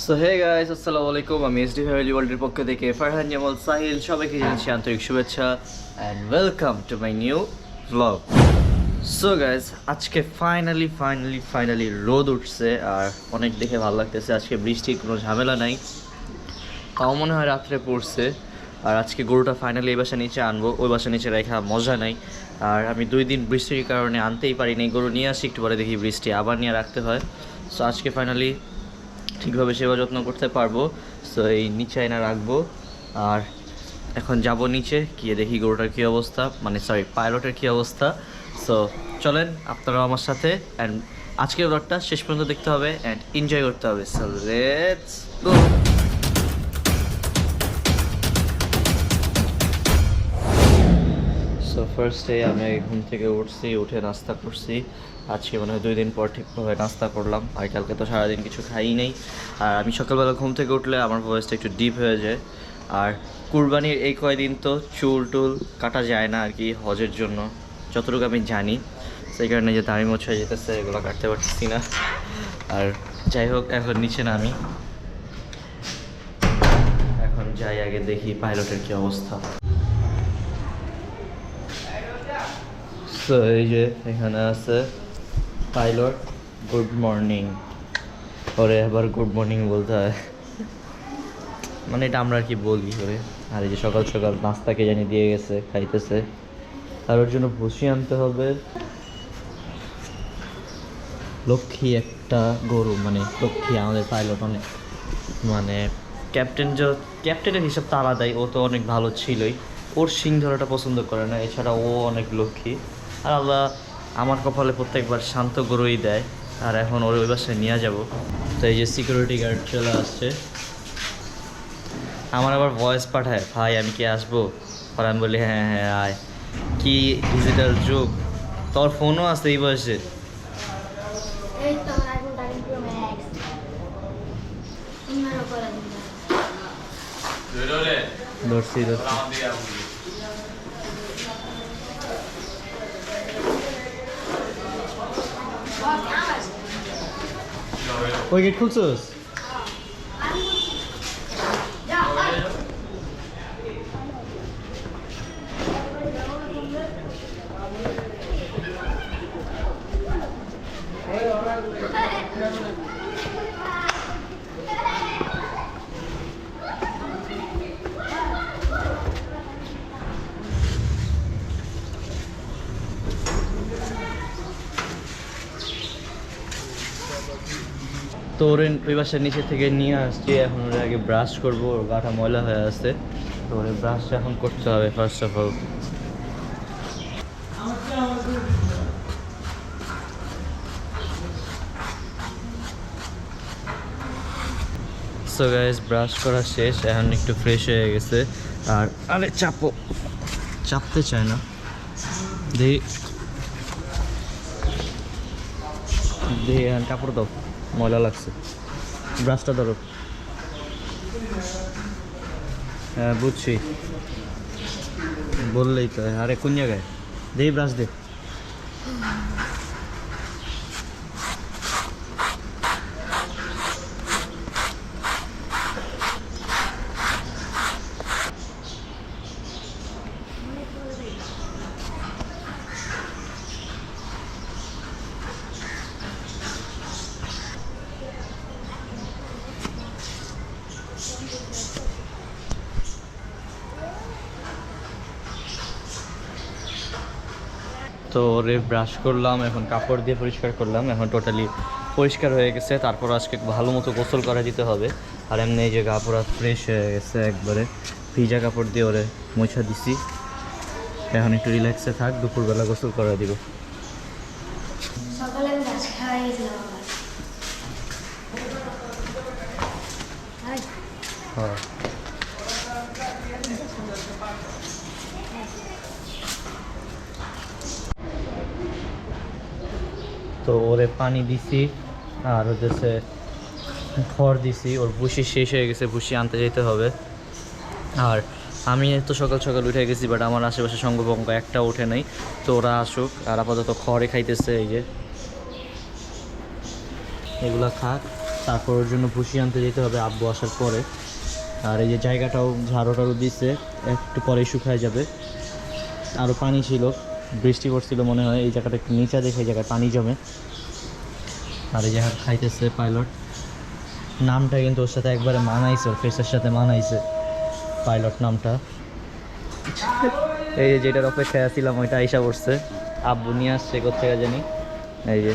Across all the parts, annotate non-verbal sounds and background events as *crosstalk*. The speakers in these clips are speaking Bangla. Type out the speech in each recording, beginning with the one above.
সো হে গাইস আসসালামু আলাইকুম আমি এসডি ফ্যামিলি ওয়ার্ল্ডের পক্ষ থেকে ফারহান জামাল সাহিল সবাইকে জানাচ্ছি আন্তরিক শুভেচ্ছা and welcome to my new vlog so guys আজকে ফাইনালি ফাইনালি ফাইনালি রোদ উঠছে আর অনেক দেখে ভালো লাগতেছে। আজকে বৃষ্টির কোনো ঝামেলা নাই। তাও মনে হয় রাত্রে পড়ছে। আর আজকে গরুটা ফাইনালি এই বাসা নিচে আনব। ওই বাসা নিচে রেখা মজা নাই। আর আমি দুই দিন বৃষ্টির কারণে আনতেই পারিনি। গরু নিয়ে আসি, একটু পরে দেখি বৃষ্টি আবার নিয়ে রাখতে হয়। সো আজকে ফাইনালি ঠিকভাবে সেবা যত্ন করতে পারব। সো এই নিচে আয়না রাখব। আর এখন যাব নিচে, গিয়ে দেখি গরুটার কী অবস্থা। মানে সরি পাইলটের কী অবস্থা। সো চলেন আপনারাও আমার সাথে। অ্যান্ড আজকের ব্লগটা শেষ পর্যন্ত দেখতে হবে অ্যান্ড এনজয় করতে হবে। সো লেটস গো ফার্স্টে আমি ঘুম থেকে উঠছি, উঠে নাস্তা করছি। আজকে মনে দুই দিন পর ঠিকভাবে নাস্তা করলাম। আর কালকে তো সারাদিন কিছু খাই নেই। আর আমি সকালবেলা ঘুম থেকে উঠলে আমার ভয়েসটা একটু ডিপ হয়ে যায়। আর কুরবানির এই কয়দিন তো চুল টুল কাটা যায় না আর কি হজের জন্য, যতটুকু আমি জানি। সেই কারণে যে দাড়ি মোছ হয়ে যেতেছে, এগুলো কাটতে পারতেছি না। আর যাই হোক, এখন নিচে নামি। এখন যাই, আগে দেখি পাইলটের কি অবস্থা। তো এই যে এখানে আছে পাইলট গুড মর্নিং ওরে, আবার গুড মর্নিং বলতে হয়। মানে এটা আমরা আর কি বলি, ওরে। আর এই যে সকাল সকাল নাস্তাকে জানি দিয়ে গেছে, খাইতেছে। আর ওর জন্য ভুসি আনতে হবে। লক্ষ্মী একটা গরু মানে লক্ষ্মী, আমাদের পাইলট অনেক। মানে ক্যাপ্টেন যে ক্যাপ্টেনের হিসাব তো আলাদাই, ও তো অনেক ভালো ছিলই। ওর সিং ধরাটা পছন্দ করে না, এছাড়া ও অনেক লক্ষ্মী। আর আল্লাহ আমার কপালে প্রত্যেকবার শান্ত গরুই দেয় আর এখন ওর ওই বাসায় নিয়ে যাব। তো এই যে সিকিউরিটি গার্ড চলে আসছে। আমার আবার ভয়েস পাঠায় ভাই আমি কি আসব? আর আমি বলি হ্যাঁ হ্যাঁ আয়। কি ডিজিটাল যুগ। তোর ফোনও আছে এই বয়সে। ধরছি তো আমার আইফোন থার্টিন প্রো ম্যাক্স ইমেলও করে দিন ধরছি ধরছি ওই গেট খুলছোস তো ওর ওই বাসার নিচে থেকে নিয়ে আসছি। এখন ওরা আগে ব্রাশ করব, ওর গাটা ময়লা হয়ে আছে তো ওর ব্রাশটা এখন করতে হবে first of all so guys brush করা শেষ, এখন একটু ফ্রেশ হয়ে গেছে। আর আরে চাপো, চাপতে চায় না। দেখি এখন কাপড় দাও। ময়লা লাগছে। ব্রাশটা ধরো। হ্যাঁ বুঝছি। বললেই তো আরে কোন জায়গায়? দেই ব্রাশ দে। তো ওরে ব্রাশ করলাম এখন কাপড় দিয়ে পরিষ্কার করলাম এখন টোটালি পরিষ্কার হয়ে গেছে। তারপর আজকে ভালো মতো গোসল করে দিতে হবে। আর এমনি যে কাপড় ফ্রেশ হয়ে গেছে একবারে ভিজা কাপড় দিয়ে ওরে মোছা দিছি। এখন একটু রিল্যাক্সে থাক দুপুরবেলা গোসল করে দিব। হ্যাঁ। তো ওরে পানি দিছি, আর হচ্ছে খড় দিছি। ওর ভুসি শেষ হয়ে গেছে, ভুসি আনতে যেতে হবে। আর আমি তো সকাল সকাল উঠে গেছি বাট আমার আশেপাশে সঙ্গভঙ্গ একটা ওঠে নাই। তো ওরা আসুক, আর আপাতত খড়ে খাইতেছে এই যে। এগুলা খাক, তারপর ওর জন্য ভুসি আনতে যেতে হবে আব্বু আসার পরে। আর এই যে জায়গাটাও, ঝাড়ু টাড়ু দিচ্ছে একটু পরেই শুকায় যাবে। আরও পানি ছিল। বৃষ্টি পড়ছিল মনে হয়, এই জায়গাটা একটু নিচা দেখে এই জায়গায় পানি জমে। আর এই জায়গা খাইতেছে পাইলট। নামটা কিন্তু ওর সাথে একবারে মানাইছে, ওর ফেসের সাথে মানাইছে পাইলট নামটা। এই যে যেটার অপেক্ষায় আছিলাম, ওইটা আইসা পড়ছে। আব্বু নিয়ে আসছে কোথেকে জানি। এই যে।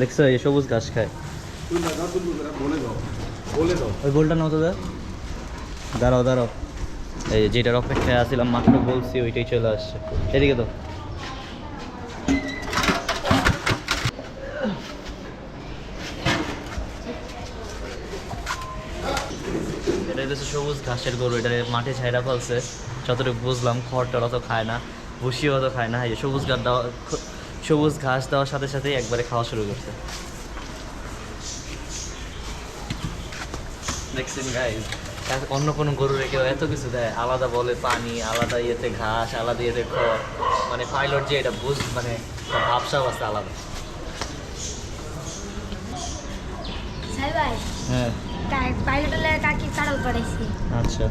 দেখছ, এই সবুজ ঘাস খায়। ওই গোলটা নাও তো দাঁড়াও দাঁড়াও। এই যেটার অপেক্ষায় আছিলাম মাত্র বলছি, ওইটাই চলে আসছে। এদিকে তো। সবুজ ঘাসের গরু, এটা মাঠে ছাইরা ফেলছে। যতটুকু বুঝলাম খড় টড় অত খায় না, ভুসিও অত খায় না। সবুজ ঘাস দেওয়া, সবুজ ঘাস দেওয়ার সাথে সাথে একবারে খাওয়া শুরু করছে। দেখছেন গাইজ অন্য কোনো গরু রেখে এত কিছু দেয়। আলাদা বলে পানি আলাদা ইয়েতে ঘাস আলাদা ইয়েতে খড়। মানে পাইলট যে এটা বুঝ মানে ভাবসাব আছে আলাদা। হ্যাঁ। আচ্ছা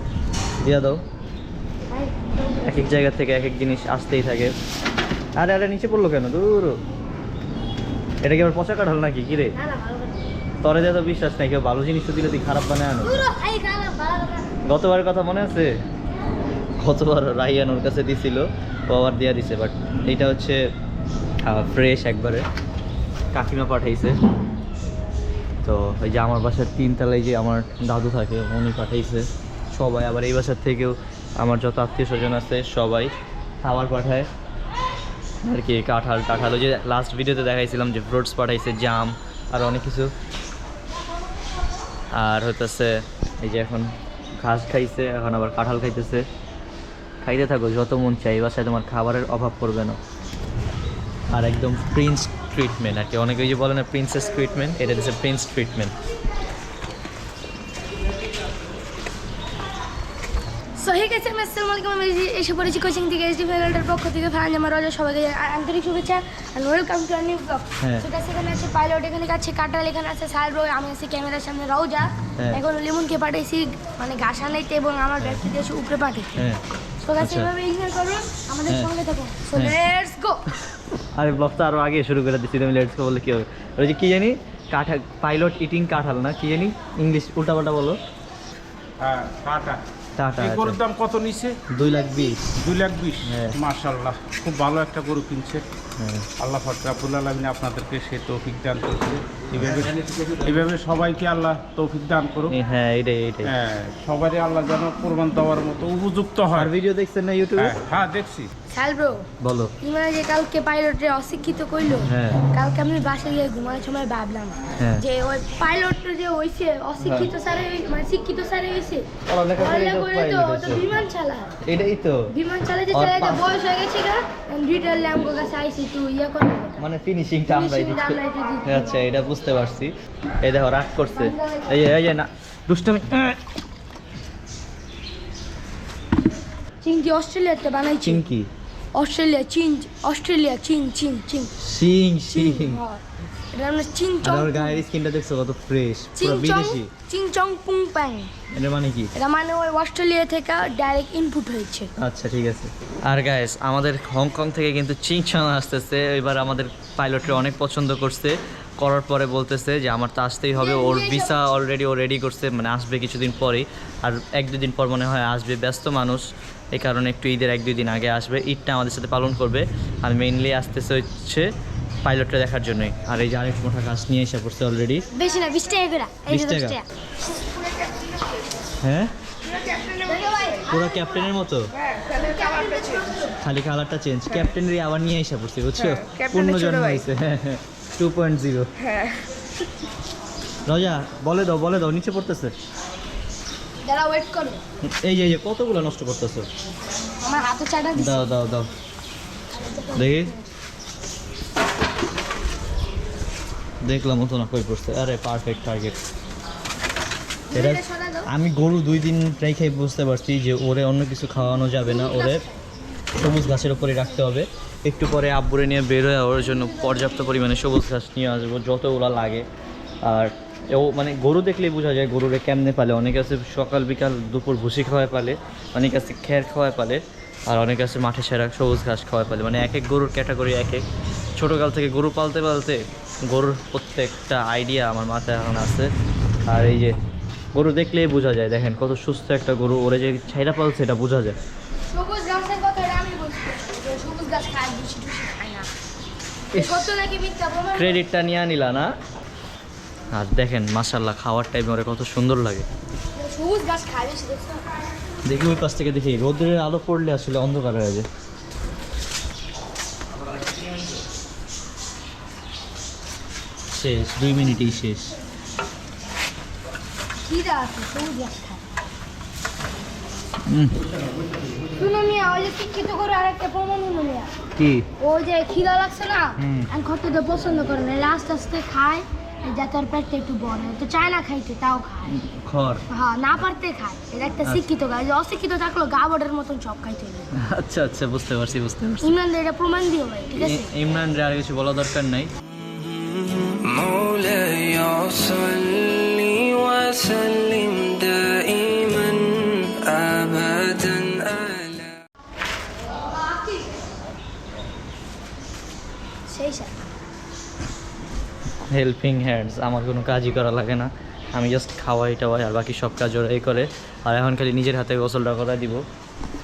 দিয়া দাও। এক এক জায়গা থেকে এক এক জিনিস আসতেই থাকে। আরে আরে নিচে পড়ল কেন? দূর। এটা কি আবার পচা কাঠাল নাকি? কি রে? না না তরে দিয়ে তো বিশ্বাস নাই কেউ ভালো জিনিস তো দিলে তুই খারাপ বানায় আনো পুরো এই খারাপ ভালো কথা গতবারের কথা মনে আছে? গতবার রাইয়ান ওর কাছে দিছিল ও আবার দেওয়া দিছে বাট এইটা হচ্ছে ফ্রেশ একবারে। কাকিমা পাঠাইছে। তো এই যে আমার বাসার তিনতলায় যে আমার দাদু থাকে, উনি পাঠাইছে। সবাই আবার এই বাসার থেকেও আমার যত আত্মীয় স্বজন আছে, সবাই খাবার পাঠায়। আর কি, কাঁঠাল টাঠাল ওই যে লাস্ট ভিডিওতে দেখাইছিলাম যে ফ্রুটস পাঠাইছে জাম আর অনেক কিছু। আর হইতেছে, এই যে এখন ঘাস খাইছে, এখন আবার কাঁঠাল খাইতেছে। খাইতে থাকো, যত মন চাই বাসায় তোমার খাবারের অভাব পড়বে না। আর একদম প্রিন্স ট্রিটমেন্ট আর কি। অনেকে যে বলে না প্রিন্সেস ট্রিটমেন্ট এটা হচ্ছে প্রিন্স ট্রিটমেন্ট হে গেছে আমি আসসালামু আলাইকুম আমি এসে পড়েছি কোচিং থেকে এসডি ফেগাল্টার পক্ষ থেকে। ফান আমার রাজা সবাইকে আন্তরিক শুভেচ্ছা and welcome to new vlog হ্যাঁ। সেটা সেখানে আছে পাইলট এখানে আছে কাটাল এখানে আছে সালব্রো আমি আছি ক্যামেরার সামনে রওজা। হ্যাঁ। এখন লিমনকে পাঠাইছি মানে ঘাস আনাইতে এবং আমার ব্যক্তি দিয়ে উপরে পাঠাইতে হ্যাঁ। তো আচ্ছা। এভাবে ইগনোর করুন আমাদের হ্যাঁ। সঙ্গে থাকুন সো হ্যাঁ। লেটস গো *laughs* আরে ব্লগটা আরও আগে শুরু করে দিচ্ছি তুমি লেটস বললে কী হবে? ওই যে কী জানি কাঁঠাল পাইলট ইটিং কাঁঠাল না কী জানি ইংলিশ উল্টাপাল্টা বলো। হ্যাঁ টাটা টাটা এই গরুর দাম কত নিছে? দুই লাখ বিশ। দুই লাখ বিশ? হ্যাঁ। মাশাল্লাহ খুব ভালো একটা গরু কিনছে। হ্যাঁ। আল্লাহ ফকরাবুল আলমিন আপনাদেরকে সে তৌফিক দান করছে এইভাবে এইভাবে সবাইকে আল্লাহ তৌফিক দান করুক। হ্যাঁ এটাই এটাই হ্যাঁ সবারই আল্লাহ যেন কোরবান দেওয়ার মতো উপযুক্ত হয়। ভিডিও দেখছেন না ইউটিউবে হ্যাঁ হ্যাঁ দেখছি সালব্রো বলো। ইমানে যে কালকে পাইলটে অশিক্ষিত কইলো হ্যাঁ। কালকে আমি বাসে গিয়ে ঘুমানোর সময় ভাবলাম হ্যাঁ। যে ওই পাইলট যে হইছে অশিক্ষিত স্যারে মানে শিক্ষিত স্যারে হইছে পড়ালেখা করে তো। বিমান চালা। এটাই তো। বিমান চালাতে ওর চালাতে পাশ- বয়স হয়ে গেছে গা ডিটেল ল্যাম্বো কাছে আইছি তুই ইয়া করবি মানে ফিনিশিংটা আমরাই দিচ্ছি। আচ্ছা এটা বুঝতে পারছি। এই দেখো রাগ করছে। এই যে এই না দুষ্টামি। চিনটি অস্ট্রেলিয়াতে বানাইছি। চিংকি অস্ট্রেলিয়া চীন অস্ট্রেলিয়া চীন চীন চীন সিং সিং আর চং গায়ের স্কিনটা দেখছ কত ফ্রেশ চিন পুরো বিদেশি। চং পুং প্যাং এটা মানে কি? এটা মানে ওই অস্ট্রেলিয়া থেকে ডাইরেক্ট ইনপুট হয়েছে। আচ্ছা ঠিক আছে। আর গাইস আমাদের হংকং থেকে কিন্তু চিংচাং আসতেছে। এবার আমাদের পাইলটরা অনেক পছন্দ করছে। করার পরে বলতেছে যে আমার তো আসতেই হবে। ওর ভিসা অলরেডি ও রেডি করছে। মানে আসবে কিছুদিন পরেই। আর এক দুদিন পর মনে হয় আসবে। ব্যস্ত মানুষ। এই কারণে একটু ঈদের এক দুই দিন আগে আসবে। ঈদটা আমাদের সাথে পালন করবে। আর মেইনলি আসতেছে হচ্ছে পাইলটটা দেখার জন্যই। আর এই যে আরেক মোটা গাছ নিয়ে এসে পড়ছে অলরেডি বেশি না বিশ টাকা করে। এই 20 টাকা? হ্যাঁ? পুরো ক্যাপ্টেনের মতো? খালি কালারটা চেঞ্জ ক্যাপ্টেনেরই আবার নিয়ে এসে পড়ছে বুঝছ? পূর্ণ জন্ম হয়েছে। হ্যাঁ হ্যাঁ। টু পয়েন্ট জিরো রজা বলে দাও বলে দাও নিচে পড়তেছে। যারা ওয়েট করো। এই যে এই যে কতগুলো নষ্ট করতেছো? আমার হাতে চাটা দাও দাও দাও। দেখি। দেখলাম মতো না কই পড়ছে। আরে পারফেক্ট টার্গেট এটা আমি গরু দুই দিন রেখে বুঝতে পারছি যে ওরে অন্য কিছু খাওয়ানো যাবে না। ওরে সবুজ ঘাসের উপরে রাখতে হবে। একটু পরে আব্বুরে নিয়ে বের হয়ে ওর জন্য পর্যাপ্ত পরিমাণে সবুজ ঘাস নিয়ে আসব যতগুলো লাগে। আর ও মানে গরু দেখলেই বোঝা যায় গরুরে কেমনে পালে। অনেকে আছে সকাল বিকাল দুপুর ভুসি খাওয়ায় পালে। অনেকে আছে খ্যার খাওয়ায় পালে। আর অনেকে আছে মাঠে সেরা সবুজ ঘাস খাওয়ায় পালে। মানে এক এক গরুর ক্যাটাগরি এক এক ছোটোকাল থেকে গরু পালতে পালতে গরুর প্রত্যেকটা আইডিয়া আমার মাথায় এখন আছে। আর এই যে গরু দেখলেই বোঝা যায় দেখেন কত সুস্থ একটা গরু। ওরে যে ছাইরা পালছে এটা বোঝা যায়। সবুজ গাছের কথাটা আমি বলছি সবুজ গাছ খায় বেশি বেশি খায় না। কত নাকি মিথ্যা প্রমাণ? ক্রেডিটটা নিয়ে নিলা না? আর দেখেন মাসাল্লাহ খাওয়ার টাইমে ওরা কত সুন্দর লাগে। সবুজ গাছ খায় দেখি ওই পাশ থেকে দেখি রোদের আলো পড়লে আসলে অন্ধকার হয়ে যায়। শেষ দুই মিনিটেই শেষ। কি? ওই যে খিদা লাগছে না। আমি পছন্দ করে না আস্তে আস্তে খায়। যাতে ওর পেটটা একটু বড় হয় তো চায় না খাইতে তাও খায় খড় হ্যাঁ না পারতে খায় এটা একটা শিক্ষিত গাছ অশিক্ষিত থাকলেও গা বটের মতন সব খাইতে হবে আচ্ছা আচ্ছা বুঝতে পারছি বুঝতে পারছি ইমরান দে এটা প্রমাণ দিও ভাই ঠিক আছে ই- ইমরান রে আর কিছু বলা দরকার নাই مولاي صل وسلم হেল্পিং হ্যান্ডস আমার কোনো কাজই করা লাগে না। আমি জাস্ট খাওয়াই টাওয়াই আর বাকি সব কাজ ওরাই করে। আর এখন খালি নিজের হাতে গোসলটা করা দিব।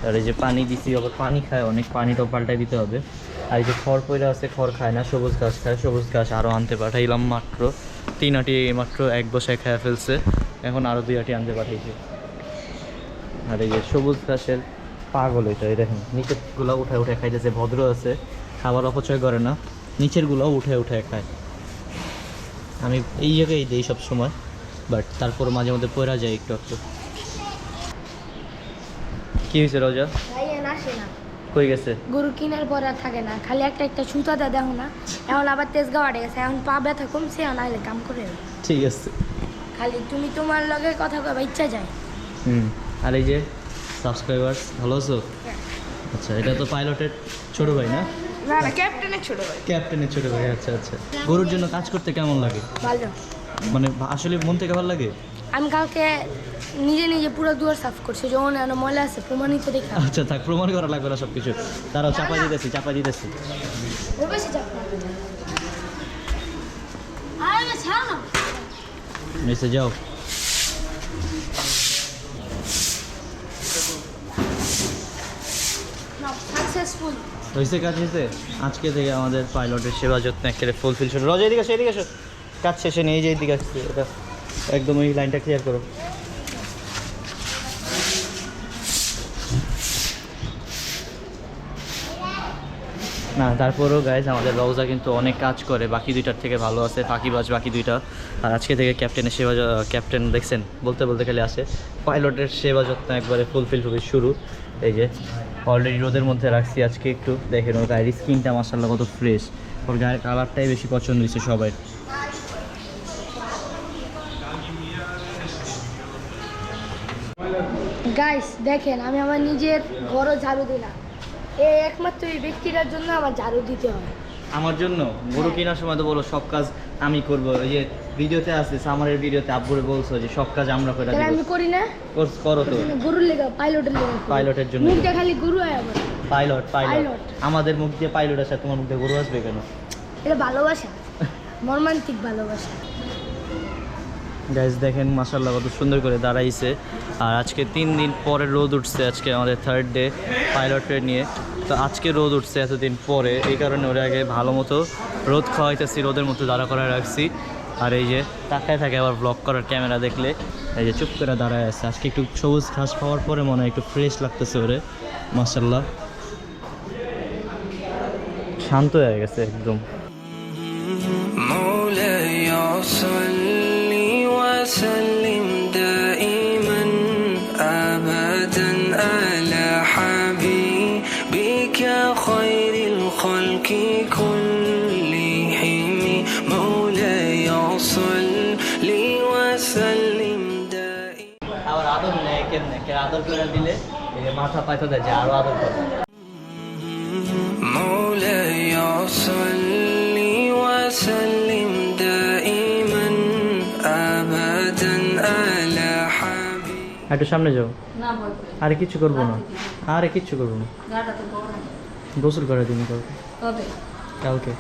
আর এই যে পানি দিছি, আবার পানি খায়, অনেক পানিটাও পাল্টাই দিতে হবে। আর এই যে খড় পয়লা আছে, খড় খায় না, সবুজ ঘাস খায়, সবুজ ঘাস আরও আনতে পাঠাইলাম মাত্র। তিন আটি মাত্র, এক বসায় খায় ফেলছে। এখন আরও দুই আটি আনতে পাঠিয়েছি আর এই যে সবুজ ঘাসের পাগল এটা, এই দেখেন, নিচেরগুলো উঠে উঠে খাইতেছে, ভদ্র আছে, খাবার অপচয় করে না। নিচেরগুলোও উঠে উঠে খায়। আমি এই জায়গায় দিই সব সময় বাট তারপর মাঝে মধ্যে পড়া যায় একটু একটু কি হয়েছে রোজা? কই গেছে? গরু কিনার পর আর থাকে না খালি একটা একটা সুতা দেয় দেখো না। এখন আবার তেজগা বাড়ে গেছে এখন পা ব্যথা কমছে এখন আইলে কাম করে ঠিক আছে। খালি তুমি তোমার লগে কথা কবা ইচ্ছা যায়। হুম আর এই যে সাবস্ক্রাইবার্স ভালো আছো? আচ্ছা এটা তো পাইলটের ছোট ভাই না? না না ক্যাপ্টেনের ছোট ভাই। ক্যাপ্টেনের ছোট ভাই আচ্ছা আচ্ছা। গরুর জন্য কাজ করতে কেমন লাগে? ভালো। মানে আসলে মন থেকে ভালো লাগে? আমি কালকে নিজে নিজে পুরো দুয়ার সাফ করছি যখন এনে ময়লা আছে প্রমাণিত দেখা আচ্ছা থাক প্রমাণ করা লাগবে না সব কিছু তারাও চাপা দিতেছি চাপা দিতেছি নিচে যাও। সাকসেসফুল হয়েছে কাজ হয়েছে, আজকে থেকে আমাদের পাইলটের সেবা যত্ন একেবারে ফুলফিল শুরু। রজা, এদিকে আসো এদিকে আসো। কাজ শেষে নিয়ে যে এদিকে আসছে, এটা একদম ওই লাইনটা ক্লিয়ার করো। না, তারপরেও গাইজ আমাদের রওজা কিন্তু অনেক কাজ করে, বাকি দুইটার থেকে ভালো আছে ফাঁকিবাজ বাকি দুইটা। আর আজকে থেকে ক্যাপ্টেনের সেবা ক্যাপ্টেন দেখছেন, বলতে বলতে খালি আসে। পাইলটের সেবা যত্ন একবারে ফুলফিল হবে শুরু। এই যে অলরেডি রোদের মধ্যে রাখছি আজকে একটু। দেখেন ওর গায়ের স্কিনটা মাসাল্লাহ কত ফ্রেশ ওর গায়ের কালারটাই বেশি পছন্দ হয়েছে সবাই। গাইস দেখেন, আমি আমার নিজের ঘরও ঝাড়ু দিলাম। এই একমাত্র এই ব্যক্তিটার জন্য আমার ঝাড়ু দিতে হয় আমার জন্য? গরু কেনার সময় তো বলো সব কাজ আমি করব। এই যে ভিডিওতে আছে সামারের ভিডিওতে আব্বুরে বলছো যে সব কাজ আমরা করে দিব। আমি করি না? কোর্স করো তো। গরুর লেগা পাইলটের লেগা পাইলটের জন্য মুখটা খালি গরু হয় আবার। Pilot pilot. আমাদের মুখ দিয়ে পাইলট আসে তোমার মুখ দিয়ে গরু আসবে কেন? এটা ভালোবাসা। মর্মান্তিক ভালোবাসা। গাইজ দেখেন মাসাল্লাহ কত সুন্দর করে দাঁড়াইছে। আর আজকে তিন দিন পরে রোদ উঠছে, আজকে আমাদের থার্ড ডে পাইলটের নিয়ে। তো আজকে রোদ উঠছে এতদিন পরে, এই কারণে ওরা আগে ভালো মতো রোদ খাওয়াইতেছি, রোদের মতো দাঁড়া করে রাখছি। আর এই যে তাকায় থাকে আবার ব্লক করার ক্যামেরা দেখলে, এই যে চুপ করে দাঁড়ায় আছে। আজকে একটু সবুজ ঘাস খাওয়ার পরে মনে হয় একটু ফ্রেশ লাগতেছে ওরে মাসাল্লাহ শান্ত হয়ে গেছে একদম। আদর করে দিলে এই যে মাথা পাইতে দেয় যে আরো আদর করে مولاي صل وسلم دائما أبدا على حبيبي একটু সামনে যাও না ভয় করে আরে কিচ্ছু করবো না আরে কিচ্ছু করবো না গাটা তো গরম গোসল করে দিন কাউকে তবে কালকে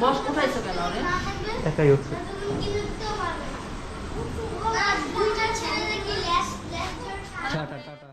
বস কোথায়ছো কেন রে একাই উঠছে টাটা টাটা